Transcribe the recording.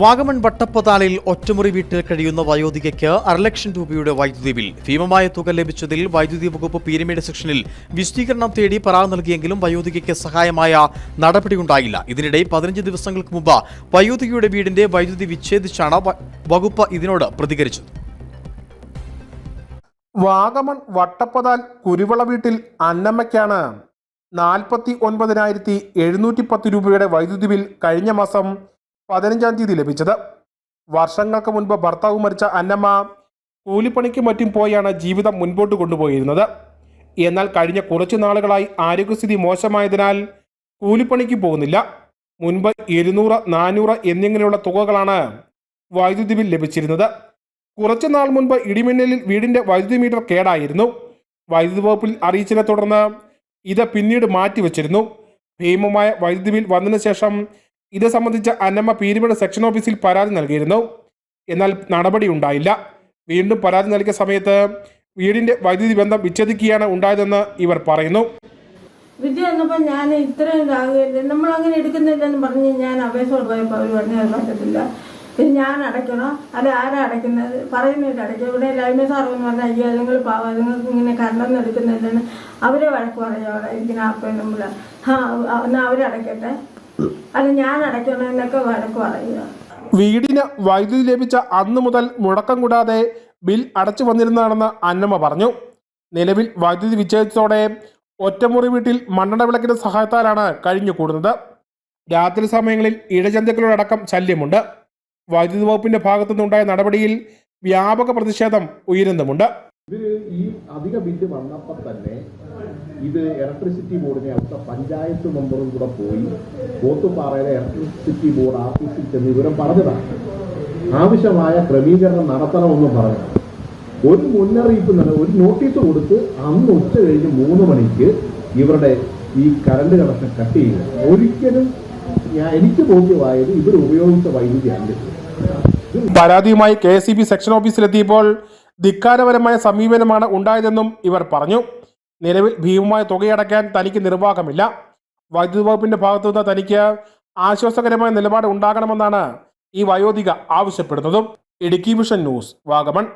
വാഗമൺ വട്ടപ്പതാലിൽ ഒറ്റമുറി വീട്ടിൽ കഴിയുന്ന വയോധികയ്ക്ക് അരലക്ഷം രൂപയുടെ വൈദ്യുതി ബിൽ. ഭീമമായ തുക ലഭിച്ചതിൽ വൈദ്യുതി വകുപ്പ് പീരമിഡ് സെക്ഷനിൽ വിശദീകരണം തേടി പരാതി നൽകിയെങ്കിലും വയോധികയ്ക്ക് സഹായമായ നടപടിയുണ്ടായില്ല. ഇതിനിടെ പതിനഞ്ച് ദിവസങ്ങൾക്ക് മുമ്പ് വയോധികയുടെ വീടിന്റെ വൈദ്യുതി വിച്ഛേദിച്ചാണ് വകുപ്പ് ഇതിനോട് പ്രതികരിച്ചത്. വാഗമൺ വട്ടപ്പതാൽ കുരുവള വീട്ടിൽ അന്നമ്മയ്ക്കാണ് നാൽപ്പത്തി ഒൻപതിനായിരത്തി എഴുന്നൂറ്റി പത്ത് രൂപയുടെ വൈദ്യുതി ബിൽ കഴിഞ്ഞ മാസം പതിനഞ്ചാം തീയതി ലഭിച്ചത്. വർഷങ്ങൾക്ക് മുൻപ് ഭർത്താവ് മരിച്ച അന്നമ്മ കൂലിപ്പണിക്ക് മറ്റും പോയാണ് ജീവിതം മുൻപോട്ട് കൊണ്ടുപോയിരുന്നത്. എന്നാൽ കഴിഞ്ഞ കുറച്ചു നാളുകളായി ആരോഗ്യസ്ഥിതി മോശമായതിനാൽ കൂലിപ്പണിക്ക് പോകുന്നില്ല. മുൻപ് ഇരുന്നൂറ് നാനൂറ് എന്നിങ്ങനെയുള്ള തുകകളാണ് വൈദ്യുതി ബിൽ ലഭിച്ചിരുന്നത്. കുറച്ചു നാൾ മുൻപ് ഇടിമിന്നലിൽ വീടിന്റെ വൈദ്യുതി മീറ്റർ കേടായിരുന്നു. വൈദ്യുതി വകുപ്പിൽ അറിയിച്ചതിനെ തുടർന്ന് ഇത് പിന്നീട് മാറ്റിവെച്ചിരുന്നു. ഭീമമായ വൈദ്യുതി ബിൽ വന്നതിന് ശേഷം ഇത് സംബന്ധിച്ച് അന്നമ്മ പീരുമേട് സെക്ഷൻ ഓഫീസിൽ പരാതി നൽകിയിരുന്നു. എന്നാൽ നടപടി ഉണ്ടായില്ല. വീണ്ടും പരാതി നൽകിയ സമയത്ത് വീടിന്റെ വൈദ്യുതി ബന്ധം വിച്ഛേദിക്കുകയാണ് ഉണ്ടായതെന്ന് ഇവർ പറയുന്നു. വിദ്യ വന്നപ്പോൾ ഞാൻ ഇത്രയും നമ്മൾ അങ്ങനെ എടുക്കുന്നില്ലെന്ന് പറഞ്ഞ് ഞാൻ അപേക്ഷ പോയപ്പോൾ അവർ പറഞ്ഞു അത് പറ്റത്തില്ല ഇത് ഞാൻ അടയ്ക്കണോ. അല്ല ആരാ അടയ്ക്കുന്നത്? പറയുന്നില്ല അടയ്ക്കും. ഇവിടെ ലൈന സാർ എന്ന് പറഞ്ഞാൽ അയ്യോ നിങ്ങൾ പാവം നിങ്ങൾക്ക് ഇങ്ങനെ കണ്ടെന്ന് എടുക്കുന്നില്ലെന്ന് അവരെ വഴക്ക് പറയാം. അവിടെ ഇരിക്കുന്ന അപ്പം നമ്മൾ ആ എന്നാൽ അവരടയ്ക്കട്ടെ ഞാൻ വഴക്ക് പറയുക വീടിന് വൈദ്യുതി ലഭിച്ച അന്നു മുതൽ മുടക്കം കൂടാതെ ബിൽ അടച്ചു വന്നിരുന്നതാണെന്ന് അന്നമ്മ പറഞ്ഞു. നിലവിൽ വൈദ്യുതി വിച്ഛേദിച്ചതോടെ ഒറ്റമുറി വീട്ടിൽ മണ്ണെണ്ണ വിളക്കിന്റെ സഹായത്താലാണ് കഴിഞ്ഞു കൂടുന്നത്. രാത്രി സമയങ്ങളിൽ ഇഴജന്തുക്കളോടക്കം ശല്യമുണ്ട്. വൈദ്യുതി വകുപ്പിന്റെ ഭാഗത്തുനിന്നുണ്ടായ നടപടിയിൽ വ്യാപക പ്രതിഷേധം ഉയരുന്നുമുണ്ട്. ഇവർ ഈ അധിക ബില്ല് വന്നപ്പോൾ തന്നെ ഇത് ഇലക്ട്രിസിറ്റി ബോർഡിനെ അവിടുത്തെ പഞ്ചായത്ത് മെമ്പറും കൂടെ പോയി പോത്തുപാറയിലെ ഇലക്ട്രിസിറ്റി ബോർഡ് ഓഫീസിൽ ചെന്ന് വിവരം പറഞ്ഞതാണ്. ആവശ്യമായ ക്രമീകരണം നടത്തണമെന്ന് പറഞ്ഞു ഒരു മുന്നറിയിപ്പ് നൽകി ഒരു നോട്ടീസ് കൊടുത്ത് അന്ന് ഉച്ച കഴിഞ്ഞ് മൂന്ന് മണിക്ക് ഇവരുടെ ഈ കറണ്ട് കണക്ഷൻ കട്ട് ചെയ്യുക. ഒരിക്കലും ഞാൻ എനിക്ക് ബോധ്യമായത് ഇവർ ഉപയോഗിച്ച വൈദ്യുതി അല്ല. പരാതിയുമായി കെ എസ് ബി സെക്ഷൻ ഓഫീസിലെത്തിയപ്പോൾ ധിക്കാരപരമായ സമീപനമാണ് ഉണ്ടായതെന്നും ഇവർ പറഞ്ഞു. നിലവിൽ ഭീമമായ തുകയടയ്ക്കാൻ തനിക്ക് നിർവാഹമില്ല. വൈദ്യുതി വകുപ്പിന്റെ ഭാഗത്തു നിന്ന് തനിക്ക് ആശ്വാസകരമായ നിലപാട് ഉണ്ടാകണമെന്നാണ് ഈ വയോധിക ആവശ്യപ്പെടുന്നതും. Idukki vision news Vagamon.